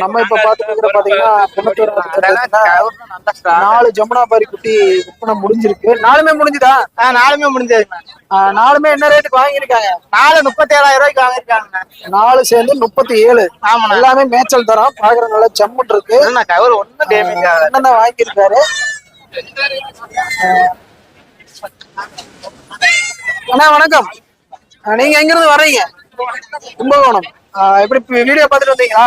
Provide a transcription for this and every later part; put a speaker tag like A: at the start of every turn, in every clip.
A: நம்ம இப்ப பாத்துட்டு இருக்கிற பாத்தீங்கன்னா நாலு ஜமுனாபாரி குட்டி விற்பனை முடிஞ்சிருக்கு. நாலுமே முடிஞ்சுதா?
B: நாலுமே முடிஞ்சதுண்ணா
A: ஆஹ் நாலுமே என்ன ரேட்டுக்கு வாங்கியிருக்காங்க?
B: நாலு முப்பத்தி ஏழாயிரம் ரூபாய்க்கு வாங்கிருக்காங்கண்ணா
A: நாலு சேர்ந்து முப்பத்தி ஏழு
B: ஆமாண்ணா.
A: எல்லாமே மேய்ச்சல் தரம் பாக்குற நல்லா ஜம்முன் இருக்கு.
B: கவர் ஒன்றும் டேமேஜ்
A: தான் வாங்கியிருக்காரு? அண்ணா வணக்கம். நீங்க எங்க இருந்து வர்றீங்க? கும்பகோணம். எப்படி வீடியோ பார்த்துட்டு வந்தீங்களா?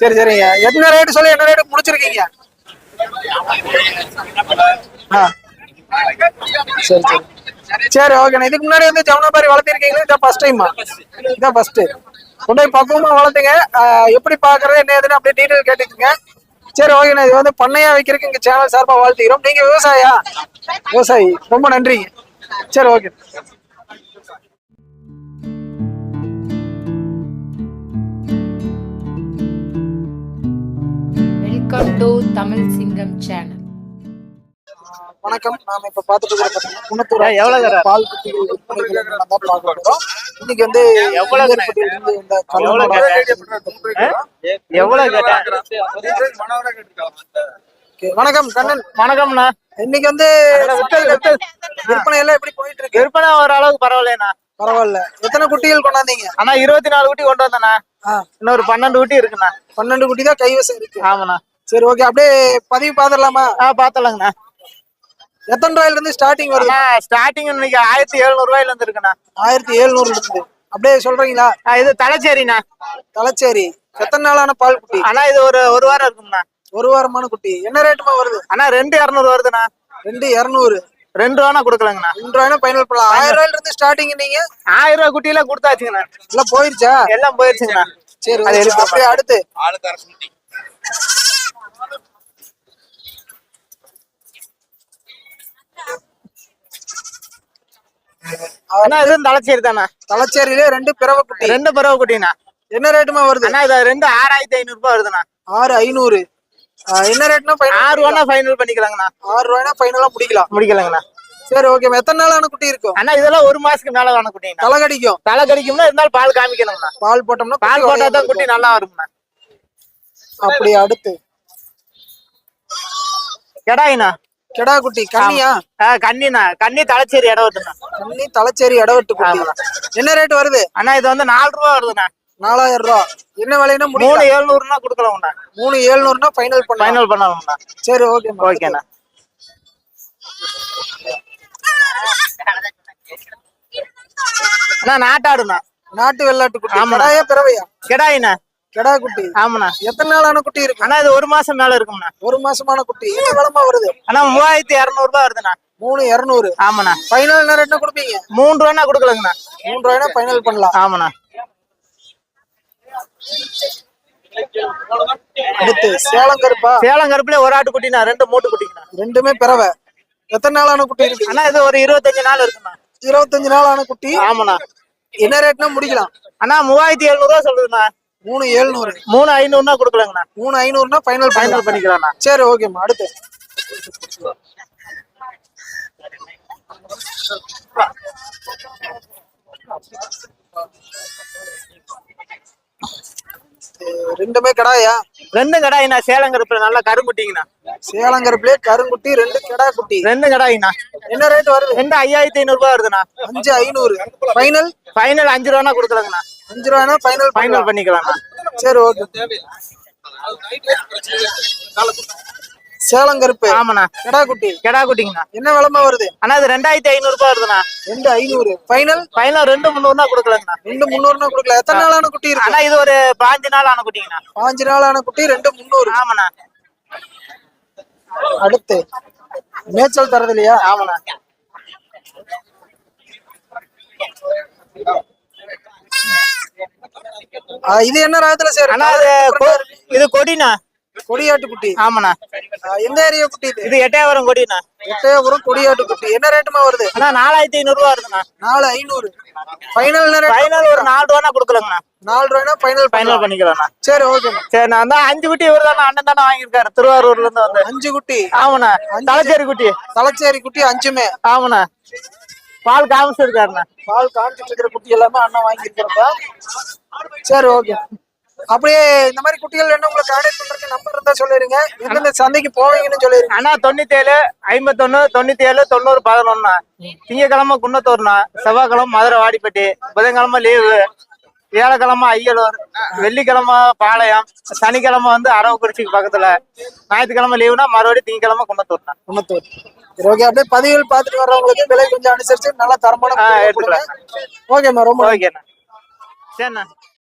A: சரி சரிங்க என்ன ரேட்டு சொல்லி என்ன ரேட்டு முடிச்சிருக்கீங்க? ஆ. சரி சரி. சரி ஓகேண்ணா இதுக்கு முன்னாடி வந்து ஜமுனாபாரி வளர்த்திருக்கீங்களா? இதான் ஃபர்ஸ்ட் டைமா இதான் ஃபர்ஸ்ட் கொண்டு போய் பக்குவமாக வளர்த்துங்க. எப்படி பார்க்கறது என்ன ஏதுன்னு அப்படியே டீட்டெயில் கேட்டுக்கோங்க. சரி ஓகேண்ணா இது வந்து பண்ணையா வைக்கிறதுக்கு இங்கே சேனல் சார்பாக வாழ்த்துக்கிறோம் நீங்கள் விவசாயியா விவசாயி. ரொம்ப நன்றிங்க. சரி ஓகே
C: வெல்கம் டு தமிழ் சிங்கம் சேனல்
A: வணக்கம். நாம இப்ப பாத்துட்டு இருக்கிற பாத்தீங்கன்னா குணத்தூர்
B: எவ்வளவு?
A: பால் குட்டிகள் இன்னைக்கு வந்து
B: எவ்வளவு
A: இருந்து இந்த வணக்கம் கண்ணன்.
B: வணக்கம்ண்ணா.
A: இன்னைக்கு வந்து விற்பனை எல்லாம் எப்படி போயிட்டு இருக்கு
B: விற்பனை ஓரளவுக்கு பரவாயில்லைண்ணா.
A: பரவாயில்ல. எத்தனை குட்டிகள் கொண்டாந்தீங்க?
B: அண்ணா இருபத்தி நாலு குட்டி கொண்டு வந்தேண்ணா. இன்னொரு பன்னெண்டு குட்டி இருக்குண்ணா.
A: பன்னெண்டு குட்டி தான் கைவசம் இருக்கு.
B: ஆமாண்ணா.
A: சரி ஓகே அப்படியே பதிவு பாத்துடலாமா
B: ஆ பார்த்தலாங்கண்ணா
A: எத்தனை ரூபாயில இருந்து ஸ்டார்டிங் வருது
B: ஸ்டார்டிங் இன்னைக்கு ஆயிரத்தி எழுநூறு ரூபாயில இருந்து இருக்குண்ணா.
A: ஆயிரத்தி எழுநூறுல இருந்து. அப்படியே சொல்றீங்களா?
B: இது தலைச்சேரிண்ணா.
A: தலைச்சேரி. எத்தனை நாளான பால் குட்டி
B: அண்ணா இது ஒரு ஒரு வாரம் இருக்கும்ண்ணா.
A: ஒரு வாரமான குட்டி. என்ன ரேட்டுமா வருது?
B: அண்ணா ரெண்டு இரநூறு வருதுண்ணா.
A: ரெண்டு இரநூறு.
B: ரெண்டு வேணா கொடுக்கலங்கண்ணா.
A: ரெண்டு ரூபாய்னா ஃபைனல் பண்ணலாம். ஆயிரம் ரூபாயில இருந்து ஸ்டார்டிங் நீங்க?
B: ஆயிரம் ரூபாய் குட்டியில கொடுத்தாச்சுங்கண்ணா.
A: எல்லாம் போயிருச்சா?
B: எல்லாம் போயிருச்சுங்கண்ணா.
A: சரி
B: அது
A: அப்படியே அடுத்து.
B: அண்ணா இது தலைச்சேரி தானே?
A: தலைச்சேரியிலே ரெண்டு பிறவை குட்டி.
B: ரெண்டு பறவை குட்டிண்ணா.
A: என்ன ரேட்டுமா வருது?
B: அண்ணா இது ரெண்டு ஆறாயிரத்தி ஐநூறு ரூபாய் வருதுண்ணா.
A: ஆறு ஐநூறு. என்ன ரேட்னா
B: ஆறு வேணா ஃபைனல் பண்ணிக்கலாங்கண்ணா.
A: ஆறு ரூபாய்னா ஃபைனலா முடிக்கலாம்.
B: முடிக்கலாங்கண்ணா.
A: சரி ஓகே எத்தனை நாளான குட்டி இருக்கும்?
B: அண்ணா இதெல்லாம் ஒரு மாசத்துக்கு மேல வேணும் குட்டிங்கண்ணா.
A: தலை கடிக்கும்.
B: தலை கடிக்கும்னா இருந்தாலும் பால் காமிக்கணுங்கண்ணா.
A: பால் போட்டோம்னா
B: பால்
A: குட்டி
B: போட்டா தான் குட்டி நல்லா வரும்ண்ணா.
A: அப்படி அடுத்து.
B: கெடாயிண்ணா
A: கெடா குட்டி
B: ஆ கன்னிண்ணா கன்னி தலைச்சேரி இடம் வருதுண்ணா
A: கன்னி தலைச்சேரி இடவெட்டு என்ன ரேட் வருது?
B: அண்ணா இது வந்து நாலு ரூபா வருதுண்ணா.
A: நாலாயிரம் ரூபா. என்ன விலைன்னா
B: மூணு
A: முடியும்
B: எழுநூறுனா கொடுக்கலாங்கண்ணா
A: மூணு ஏழுநூறுனா ஃபைனல் பண்ணலாம்.
B: ஃபைனல் பண்ணலாம்ண்ணா.
A: சரி ஓகே
B: ஓகேண்ணா. அண்ணா நாட்டாடுண்ணா.
A: நாட்டு வெள்ளாட்டு குட்டி. கடாயா பிறவையா?
B: கெடாயிண்ணா.
A: கெடா குட்டி.
B: ஆமாண்ணா.
A: எத்தனை நாளான குட்டி இருக்கு?
B: அண்ணா இது ஒரு மாசம் மேல இருக்கும்ண்ணா.
A: ஒரு மாசமான குட்டி. என்ன விளமா வருது?
B: அண்ணா மூவாயிரத்தி இரநூறு ரூபாய் வருதுண்ணா.
A: மூணு இரநூறு.
B: ஆமாண்ணா.
A: ஃபைனல் என்ன ரேட்னா கொடுப்பீங்க?
B: மூணு ரூபாண்ணா கொடுக்கலங்கண்ணா.
A: மூணு ரூபாய்னா ஃபைனல் பண்ணலாம்.
B: ஆமாண்ணா.
A: அடுத்து சேலம் கருப்பா.
B: சேலம் கருப்புல ஒரு ஆட்டு குட்டிண்ணா ரெண்டு மூட்டு குட்டிங்கண்ணா.
A: ரெண்டுமே பிறவை. எத்தனை நாளான குட்டி இருக்கு?
B: அண்ணா இது ஒரு இருபத்தஞ்சு நாள் இருக்குண்ணா.
A: இருபத்தஞ்சு நாளான குட்டி.
B: ஆமாண்ணா.
A: என்ன ரேட்னா முடிக்கலாம்.
B: அண்ணா மூவாயிரத்தி எழுநூறு ரூபா சொல்லுதுண்ணா.
A: மூணு ஏழுநூறு.
B: மூணு ஐநூறுனா கொடுக்கலங்கண்ணா
A: மூணு ஐநூறுனா ஃபைனல்
B: ஃபைனல்
A: பண்ணலாம்
B: பண்ணிக்கலாம்ண்ணா.
A: சரி ஓகேம்மா அடுத்து. ரெண்டுமே கடாயா?
B: ரெண்டும் கடாயிண்ணா சேலம் கருப்புல நல்லா கரும்புட்டிங்கண்ணா.
A: சேலம் கருப்புலயே கருங்குட்டி ரெண்டு கெடா குட்டி
B: ரெண்டும் கடாயிண்ணா.
A: என்ன ரேட் வருது?
B: ரெண்டு ஐயாயிரத்தி ஐநூறு ரூபாய் வருதுண்ணா.
A: அஞ்சு ஐநூறு. ஃபைனல்
B: ஃபைனல் அஞ்சு ரூபானா கொடுக்கலாங்கண்ணா.
A: அஞ்சு ரூபாய்னா ஃபைனல்
B: ஃபைனல் பண்ணிக்கலாம்ண்ணா
A: சரி ஓகே சேலம் கருப்பு
B: ஆமாண்ணா.
A: கெடா குட்டி
B: கெடா குட்டிங்கண்ணா
A: என்ன விளம்பரம் வருது?
B: அண்ணா இது ரெண்டாயிரத்தி ஐநூறு ரூபாய் வருதுண்ணா.
A: ரெண்டு ஐநூறு. ஃபைனல்
B: ஃபைனல் ரெண்டு முந்நூறுனா கொடுக்கலாங்கண்ணா.
A: ரெண்டு முந்நூறுனா கொடுக்கல. எத்தனை நாளான குட்டி இருக்கு?
B: அண்ணா இது ஒரு பாஞ்சு நாள் ஆன குட்டிங்கண்ணா.
A: பாஞ்சு நாளான குட்டி ரெண்டு முந்நூறு.
B: ஆமாண்ணா.
A: அடுத்து. மேய்ச்சல் தரது இல்லையா
B: ஆமாண்ணா.
A: இது என்ன ராகத்துல சார்?
B: அண்ணா இது கொ- இது கொடிண்ணா.
A: கொடியாட்டு குட்டி.
B: ஆமாண்ணா.
A: எந்த ஏரியா குட்டி இது?
B: இது எட்டயபுரம் கொடிண்ணா.
A: எட்டயபுரம் கொடியாட்டு குட்டி. என்ன ரேட்டுமா வருது?
B: அண்ணா நாலாயிரத்தி ஐநூறு ரூபா வருதுண்ணா.
A: நாலு ஐநூறு. ஃபைனல்
B: ஃபைனல் ஒரு நாலு ரூபானா கொடுக்கலாங்கண்ணா.
A: நாலு ரூபாய்னா ஃபைனல்
B: ஃபைனல்
A: ஃபைனல்
B: பண்ணிக்கலாம்ண்ணா.
A: சரி ஓகேண்ணா
B: சரி நான் தான் அஞ்சு குட்டி இவர் தானே அண்ணன் தானே வாங்கியிருக்காரு. திருவாரூர்ல இருந்து வந்து.
A: அஞ்சு குட்டி.
B: ஆமாண்ணா. தலைச்சேரி குட்டி.
A: தலைச்சேரி குட்டி அஞ்சுமே.
B: ஆமாண்ணா. பால் காமிச்சிருக்காருண்ணா.
A: பால் காமிச்சிட்டு இருக்கிற குட்டி எல்லாமே அண்ணன் வாங்கியிருக்கிறப்ப சரி ஓகே அப்படியே இந்த மாதிரி குட்டிகள் வேணும் உங்களுக்கு கான்டாக்ட் பண்றதுக்கு நம்பர் இருந்தா சொல்லிருங்க எந்தெந்த சந்தைக்கு போவீங்கன்னு சொல்லிருங்க
B: அண்ணா தொண்ணூத்தி ஏழு ஐம்பத்தொன்னு தொண்ணூத்தி ஏழு தொண்ணூறு பதினொன்னா திங்கக்கிழமை குன்னத்தூர்ண்ணா. செவ்வாய்க்கிழமை மதுரை வாடிப்பட்டி. புதன்கிழமை லீவு. வியாழக்கிழமை ஐயலூர். வெள்ளிக்கிழமை பாளையம். சனிக்கிழமை வந்து அரவக்குறிச்சிக்கு பக்கத்துல. ஞாயிற்றுக்கிழமை லீவுனா மறுபடியும் திங்கக்கிழமை குன்னத்தூர்ண்ணா.
A: குன்னத்தூர். ஓகே அப்படியே பதிவுகள் பார்த்துட்டு வர்றவங்களுக்கு விலை கொஞ்சம் அனுசரிச்சு நல்லா தரமான
B: எடுத்துக்கலாம்.
A: ஓகேம்மா ரொம்ப.
B: ஓகேண்ணா. சரிண்ணா.